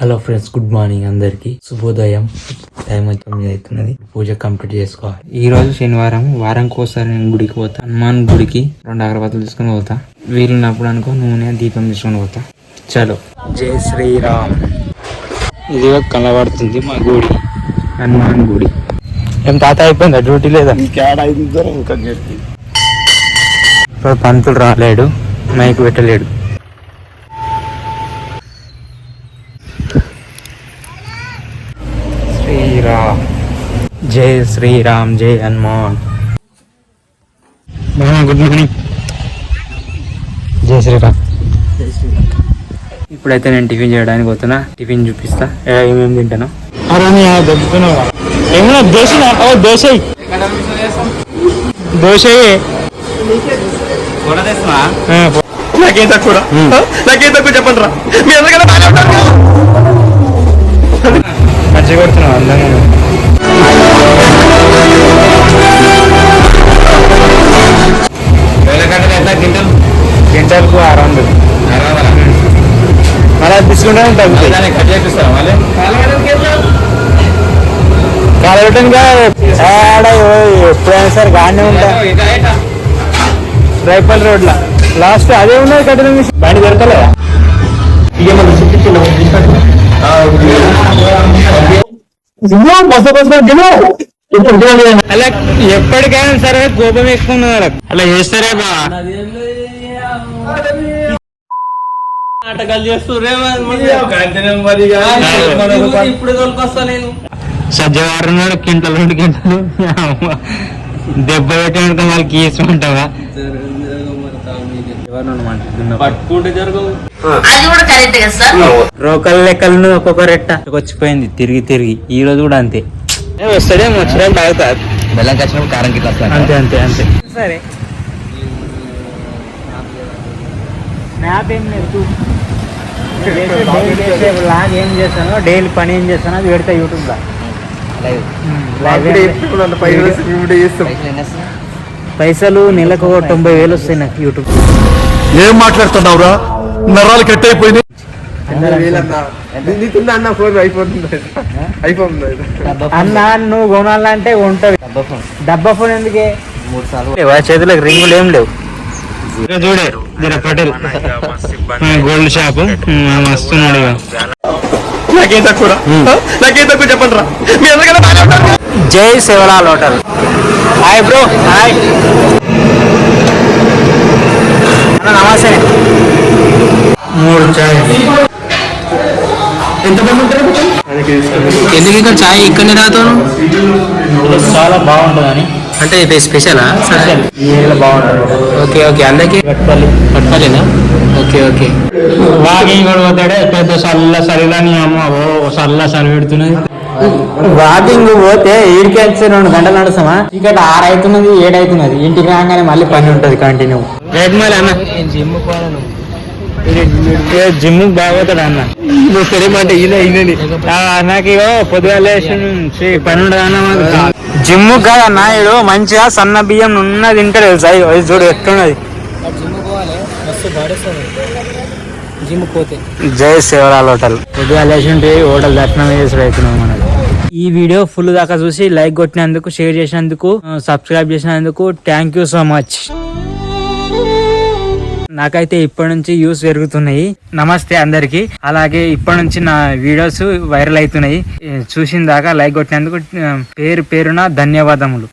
Hello friends good morning అందరికి. శుభోదయం. Time తొమ్మిది అవుతున్నది. పూజ కంప్లీట్ చేసుకోవాలి. ఈ రోజు శనివారం వారంకి ఒకసారి నేను గుడికి పోతా. హనుమాన్ గుడికి రెండు అగరబత్తులు తీసుకొని పోతా. వీలున్నప్పుడు అనుకో నూనె దీపం తీసుకొని పోతా. చలో. జై శ్రీరామ్. ఇది కనబడుతుంది మా గుడి. హనుమాన్ గుడి. ఏం తాత అయిపోయిందా? డ్యూటీ లేదా? ఇప్పుడు పంతులు రాలేడు. మైక్ పెట్టలేడు. శ్రీరామ్. జై శ్రీరామ్ జై హనుమాన్. Good morning. జై శ్రీరామ్. ఇప్పుడైతే నేను టిఫిన్ చేయడానికి పోతున్నా. టిఫిన్ చూపిస్తా. ఏమేమి తింటాను. ఏమన్నా దోశ ఓ దోశ. దోశ. నాకేం తక్కువ నాకేం తక్కువ చెప్పండి రా. మీ అందరికన్నా కదా. మంచిగా కొడుతున్నావు? క్వింటాల్కు ఆరు వందలు మళ్ళీ తీసుకుంటే తగ్గుతాయి కాలగట్టంగా ఆడ ఎప్పుడైనా సరే గానే ఉంటా. రైపల్ రోడ్ల. లాస్ట్ అదే ఉన్నది కట్టిన బండి దొరకలేదా? అలా ఎప్పటికైనా సరే కోపం ఎక్కువ అలా చేస్తారే బా. నాటకాలు చేస్తుర్రే ఇప్పుడు తోలుకొస్తా నేను. సజ్జవారం నాడు కింటలు రెండు కింటలు. దెబ్బ పెట్టినట్టు వాళ్ళకి పట్టుకుంటే జరగవు. సార్? రోకల్ లెక్కలను ఒక్కొక్క రెట్ట. వచ్చిపోయింది తిరిగి తిరిగి. ఈ రోజు కూడా అంతే. ఏ వస్తాడేమో వచ్చిన తాగుతా. బెల్లం కచ్చినప్పుడు కారం అంతే అంతే అంతే. సరే. మ్యాప్ ఏం లేదు లాగ్ ఏం చేస్తానో డైలీ పని ఏం చేస్తానో అది పెడతా యూట్యూబ్లో. పైసలు నెలకు తొంభై వేలు వస్తాయి నాకు యూట్యూబ్ ఏం మాట్లాడుతున్నావురా? నరాలు కట్ అయిపోయింది అన్న. నువ్వు కొనాలంటే ఉంటది. డబ్బా ఫోన్. ఎందుకే? చేతులకు రింగులు ఏం లేవు. చూడే జర పటేల్ గోల్డ్ షాప్ వస్తున్నాడు నాకేం తక్కువ నాకేం తక్కువ చెప్పండి రా. మీ అందరికన్నా బాగానే ఉంటారు కదా. Jai Shivlal hotel hi bro hi. నమస్తే. మూడు చాయ్. ఎంతమంది ఉంటారు? ఎందుకు ఇక్కడ చాయ్ ఇక్కడ తాగుతాను చాలా బాగుంటుందని. అంటే ఇది స్పెషలా ఓకే ఓకే. అందరికి? పట్టుకోలేనా ఓకే ఓకే. వాకింగ్ కూడా పోతాడే? పెద్ద సల్ల సరిలని అమ్మ ఓ సల్ల సరి పెడుతున్నది. వాకింగ్ పోతే ఈడికెళ్ళి రెండు గంటలు నడుస్తామా? ఇక్కడ ఆరు అవుతున్నది ఏడు అవుతున్నది ఇంటికి రాగానే మళ్ళీ పని ఉంటది కంటిన్యూ. రేట్ మళ్ళీ అన్న? జిమ్ జిమ్ బాగోతాడు అన్న? తెలియమంటే ఈయన ఈయనని ఆ, నాకు ఇగో పొద్దుగా పని ఉండదు అన్న జిమ్ కాదన్న ఇడు మంచిగా సన్న బియ్యం ఉన్న తింటాడు ఇది చూడు ఎట్లున్నది. జిమ్ పోతే. జై శివరాల్ హోటల్. పొద్దుగా లేచి ఉంటే హోటల్ దర్శనం చేసి మనకి ఈ వీడియో ఫుల్ దాకా చూసి లైక్ కొట్టినందుకు షేర్ చేసినందుకు సబ్స్క్రైబ్ చేసినందుకు థ్యాంక్ యూ సో మచ్ నాకైతే ఇప్పటి నుంచి యూస్ పెరుగుతున్నాయి. నమస్తే అందరికి. అలాగే ఇప్పటి నుంచి నా వీడియోస్ వైరల్ అవుతున్నాయి. చూసిన దాకా లైక్ కొట్టినందుకు పేరు పేరున ధన్యవాదములు.